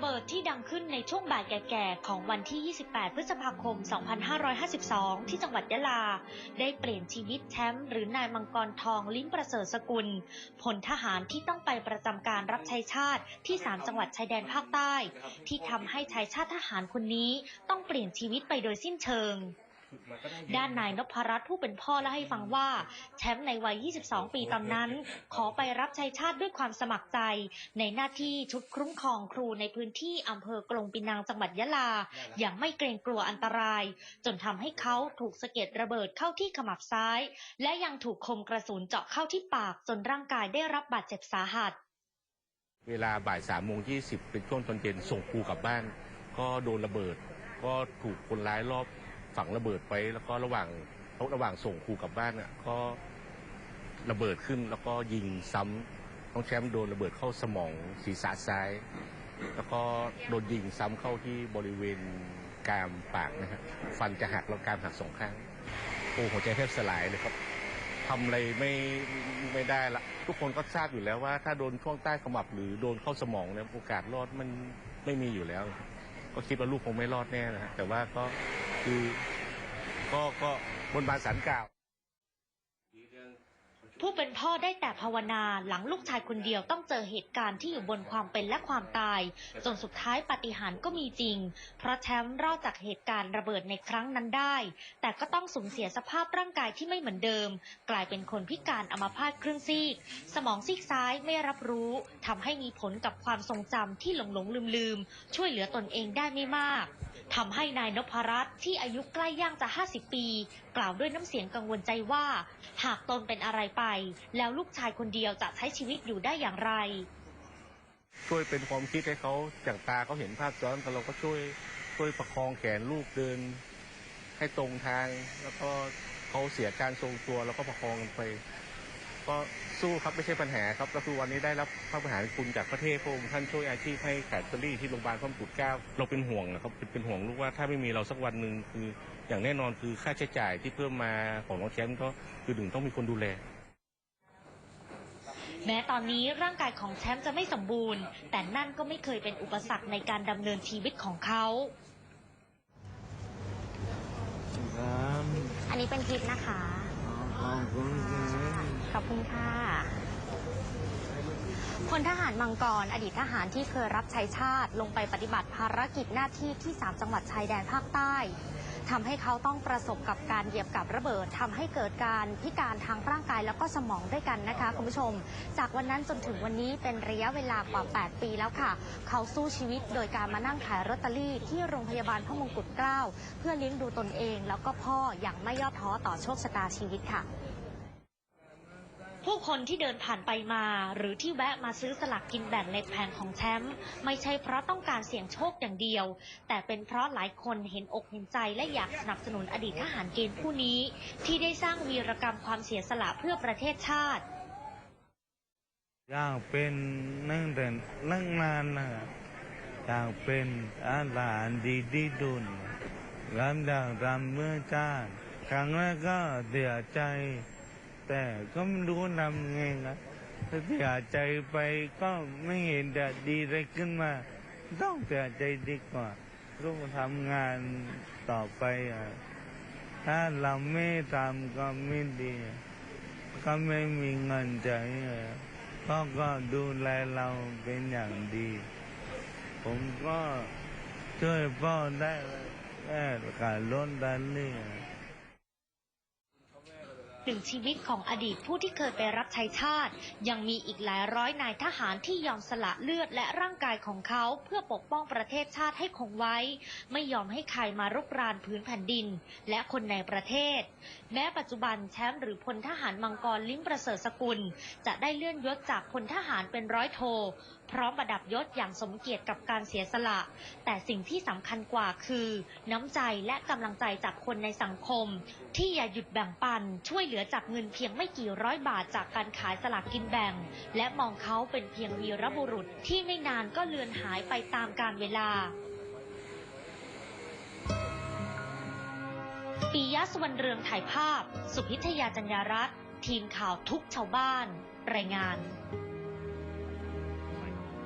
ระเบิดที่ดังขึ้นในช่วงบ่ายแก่ๆ ของวันที่ 28 พฤษภาคม 2552 ที่จังหวัดยะลา ได้เปลี่ยนชีวิตแชมป์หรือนายมังกรทองลิ้มประเสริฐสกุลพลทหารที่ต้องไปประจำการรับใช้ชาติที่ 3 จังหวัดชายแดนภาคใต้ ที่ทำให้ชายชาติทหารคนนี้ต้องเปลี่ยนชีวิตไปโดยสิ้นเชิง ด้านนายนพรัตน์ผู้เป็นพ่อเล่าให้ฟังว่า แชมป์ในวัย 22 ปีตอนนั้น ขอไปรับใช้ชาติด้วยความสมัครใจ ในหน้าที่ชุดคุ้มครองครูในพื้นที่อำเภอกลงปีนังจังหวัดยะลา อย่างไม่เกรงกลัวอันตราย จนทำให้เขาถูกสะเก็ดระเบิดเข้าที่ขมับซ้าย และยังถูกคมกระสุนเจาะเข้าที่ปากจนร่างกายได้รับบาดเจ็บสาหัสเวลาบ่ายสามโมงยี่สิบเป็นช่วงตอนเย็นส่งครูกลับบ้าน ก็โดนระเบิด ก็ถูกคนร้ายรอบ ฝังระเบิดไปแล้วก็ระหว่างระหว่างส่งครูกลับบ้านน่ะก็ระเบิดขึ้นแล้วก็ยิงซ้ำน้องแชมป์โดนระเบิดเข้าสมองศีรษะซ้าย แล้วก็โดนยิงซ้ำเข้าที่บริเวณกรามปากนะฮะฟันจะหักแล้วกรามหักสองข้างโอ้หัวใจแทบสลายเลยครับทำอะไรไม่ไม่ได้ละทุกคนก็ทราบอยู่แล้วว่า ถ้าโดนช่วงใต้ขมับหรือโดนเข้าสมองเนี่ยโอกาสรอดมันไม่มีอยู่แล้ว ก็คิดว่าลูกคงไม่รอดแน่นะฮะแต่ว่าก็ คือก็ก็บนบานสารกล่าว ผู้เป็นพ่อได้แต่ภาวนาหลังลูกชายคนเดียวต้องเจอเหตุการณ์ที่อยู่บนความเป็นและความตาย จนสุดท้ายปาฏิหารย์ก็มีจริง เพราะแชมป์รอดจากเหตุการณ์ระเบิดในครั้งนั้นได้ แต่ก็ต้องสูญเสียสภาพร่างกายที่ไม่เหมือนเดิม กลายเป็นคนพิการอัมาพาตครึ่งซีก สมองซีกซ้ายไม่รับรู้ทำให้มีผลกับความทรงจำที่หลงหลงลืมลืมๆช่วยเหลือตนเองได้ไม่มาก ทำให้นายนพรัตน์ที่อายุใกล้ย่างจะ 50 ปี กล่าวด้วยน้ำเสียงกังวลใจว่า หากตนเป็นอะไรไป แล้วลูกชายคนเดียวจะใช้ชีวิตอยู่ได้อย่างไร ช่วยเป็นความคิดให้เขาจากตาเขาเห็นภาพซ้อนแต่เราก็ช่วยช่วยประคองแขนลูกเดิน ให้ตรงทางแล้วก็เขาเสียการทรงตัวแล้วก็ประคองไป ก็สู้ครับไม่ใช่ปัญหาครับก็คือวันนี้ได้รับพระมหากรุณาธิคุณจากประเทศพระองค์ท่านช่วยอาชีพให้ขายลอตเตอรี่ที่โรงพยาบาลพระมงกุฎเกล้าเราเป็นห่วงนะครับเป็นเป็นห่วงลูกว่าถ้าไม่มีเราสักวันหนึ่งคือ อย่างแน่นอนคือค่าใช้จ่ายที่เพิ่มมาของน้องแชมป์ก็คือหนึ่งต้องมีคนดูแล แม้ตอนนี้ร่างกายของแชมป์จะไม่สมบูรณ์ แต่นั่นก็ไม่เคยเป็นอุปสรรคในการดำเนินชีวิตของเขาครับอันนี้เป็นคลิปนะคะ ขอบคุณค่ะขอบคุณค่ะพลทหารมังกร อดีตทหารที่เคยรับใช้ชาติ ลงไปปฏิบัติภารกิจหน้าที่ที่ 3 จังหวัดชายแดนภาคใต้ ทำให้เขาต้องประสบกับการเหยียบกับระเบิดทำให้เกิดการพิการทางร่างกายแล้วก็สมองด้วยกันนะคะคุณผู้ชม จากวันนั้นจนถึงวันนี้เป็นระยะเวลากว่า 8 ปีแล้วค่ะ เขาสู้ชีวิตโดยการมานั่งขายรอตเตอรี่ที่โรงพยาบาลพระมงกุฎเกล้า เพื่อเลี้ยงดูตนเองแล้วก็พ่ออย่างไม่ย่อท้อต่อโชคชะตาชีวิตค่ะ ผู้คนที่เดินผ่านไปมา หรือที่แวะมาซื้อสลากกินแบ่งในแผงของแชมป์ไม่ใช่เพราะต้องการเสี่ยงโชคอย่างเดียว แต่เป็นเพราะหลายคนเห็นอกเห็นใจและอยากสนับสนุนอดีตทหารเกณฑ์ผู้นี้ ที่ได้สร้างวีรกรรมความเสียสละเพื่อประเทศชาติอยากเป็นนั่งแต่นั่งนานนะอยากเป็นอาหารดีดีดุนรำดังรำเมื่อชาครั้งแรกก็เสียใจ แต่ก็ไม่รู้ทำไงนะถ้าเสียใจไปก็ไม่เห็นจะดีอะไรขึ้นมา ต้องเสียใจดีกว่าต้องทำงานต่อไปอะถ้าเราไม่ทำก็ไม่ดี ก็ไม่มีเงินใช้อะพ่อก็ดูแลเราเป็นอย่างดี ผมก็ช่วยพ่อได้แค่การลดดันนี่ หนึ่งชีวิตของอดีตผู้ที่เคยไปรับใช้ชาติ ยังมีอีกหลายร้อยนายทหารที่ยอมสละเลือดและร่างกายของเขา เพื่อปกป้องประเทศชาติให้คงไว้ ไม่ยอมให้ใครมารุกรานพื้นแผ่นดิน และคนในประเทศ แม้ปัจจุบันแชมป์หรือพลทหารมังกรลิ้มประเสริฐสกุล จะได้เลื่อนยศจากพลทหารเป็นร้อยโท พร้อมประดับยศอย่างสมเกียรติกับการเสียสละ แต่สิ่งที่สำคัญกว่าคือ น้ำใจและกำลังใจจากคนในสังคม ที่อย่าหยุดแบ่งปัน ช่วยเหลือจากเงินเพียงไม่กี่ร้อยบาทจากการขายสลากกินแบ่ง และมองเขาเป็นเพียงวีรบุรุษที่ไม่นานก็เลือนหายไปตามกาลเวลาปียะสุวรรณเรืองถ่ายภาพ สุพิทยาจัญญารัตน์ทีมข่าวทุกชาวบ้าน รายงาน